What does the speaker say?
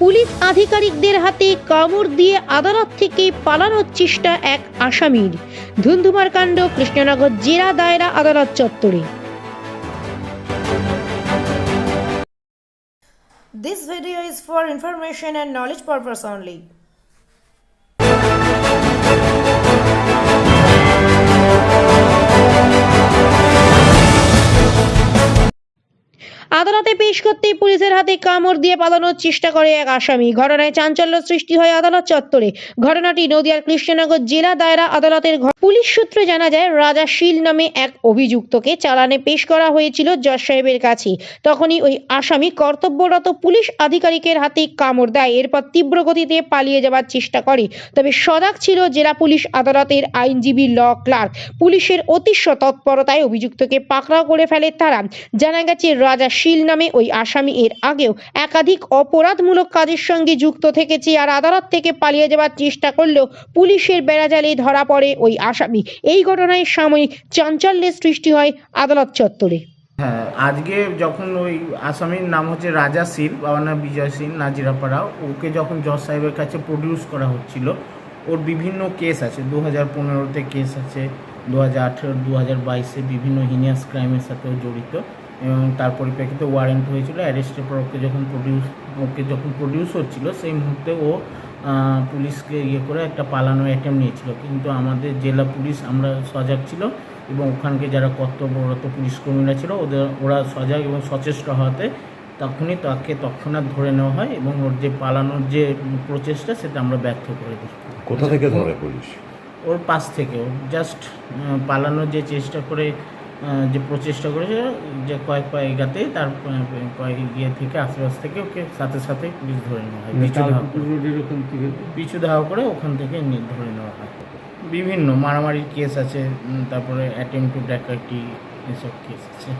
Police আধিকারিকদের হাতে কামড় দিয়ে আদালত থেকে পালানোর চেষ্টা এক আসামির ধুন্ধুমার কাণ্ড কৃষ্ণনগর জেলা দায়রা আদালত চত্বরে This video is for information and knowledge purpose only. আদালতে পেশ করতেই পুলিশের হাতে কামড় দিয়ে পালানোর চেষ্টা করে এক আসামি। ঘটনায় চাঞ্চল্য সৃষ্টি হয় আদালত চত্বরে। ঘটনাটি নদিয়ার কৃষ্ণনগর জেলা দায়রা আদালতের পুলিশ সূত্রে জানা যায়, রাজা শীল নামে এক অভিযুক্তকে চালানে পেশ করা হয়েছিল জজ সাহেবের কাছে। তখনই ওই আসামি কর্তব্যরত পুলিশ আধিকারিকের হাতে কামড় দেয়। এরপর তীব্র গতিতে পালিয়ে যাওয়ার চেষ্টা করে। তবে সজাগ ছিল জেলা পুলিশ আদালতের আইনজীবী ল ক্লার্ক। পুলিশের অতিষ্ঠ তৎপরতায় অভিযুক্তকে পাকড়াও করে ফেলে তারা। জানা গেছে, রাজা শীল নামে ওই আসামি এর আগেও একাধিক অপরাধমূলক কাজের সঙ্গে যুক্ত থেকেছে আর আদালত থেকে পালিয়ে যাওয়ার চেষ্টা করলেও পুলিশের বেড়াজালে ধরা পড়ে ওই আসামি। এই ঘটনায় সাময়িক চাঞ্চল্যের সৃষ্টি হয় আদালত চত্বরে। হ্যাঁ আজকে যখন ওই আসামির নাম হচ্ছে রাজা সিল বাবার নাম বিজয় সিং নাজিরাপাড়া, ওকে যখন জজ সাহেবের কাছে প্রডিউস করা হচ্ছিল, ওর বিভিন্ন কেস আছে দু হাজার পনেরোতে কেস আছে দু হাজার আঠেরো দু হাজার বাইশে বিভিন্ন হিনিয়াস ক্রাইমের সাথেও জড়িত। এবং তার পরিপ্রেক্ষিতে ওয়ারেন্ট হয়েছিল অ্যারেস্টের পর ওকে যখন প্রডিউস ওকে যখন প্রডিউস হচ্ছিল সেই মুহূর্তে ও পুলিশকে ইয়ে করে একটা পালানোর অ্যাটেম্প নিয়েছিল। কিন্তু আমাদের জেলা পুলিশ আমরা সজাগ ছিল এবং ওখানকে যারা কর্তব্যরত পুলিশকর্মীরা ছিল ওদের ওরা সজাগ এবং সচেষ্ট হওয়াতে তখনই তাকে তৎক্ষণাৎ ধরে নেওয়া হয় এবং ওর যে পালানোর যে প্রচেষ্টা সেটা আমরা ব্যর্থ করে দিই। কোথা থেকে ধরে পুলিশ? ওর পাশ থেকে ও জাস্ট পালানোর যে চেষ্টা করে যে প্রচেষ্টা করেছে যে কয়েক পা এগাতে তার কয়েক ইয়ে থেকে আশেপাশ থেকে ওকে সাথে সাথে পুলিশ ধরে নেওয়া হয় পিছু ধাওয়া করে। পিছু ধাওয়া করে ওখান থেকে ধরে নেওয়া হয়। বিভিন্ন মারামারির কেস আছে তারপরে অ্যাটেম্প টু ডাকাটি এসব কেস আছে।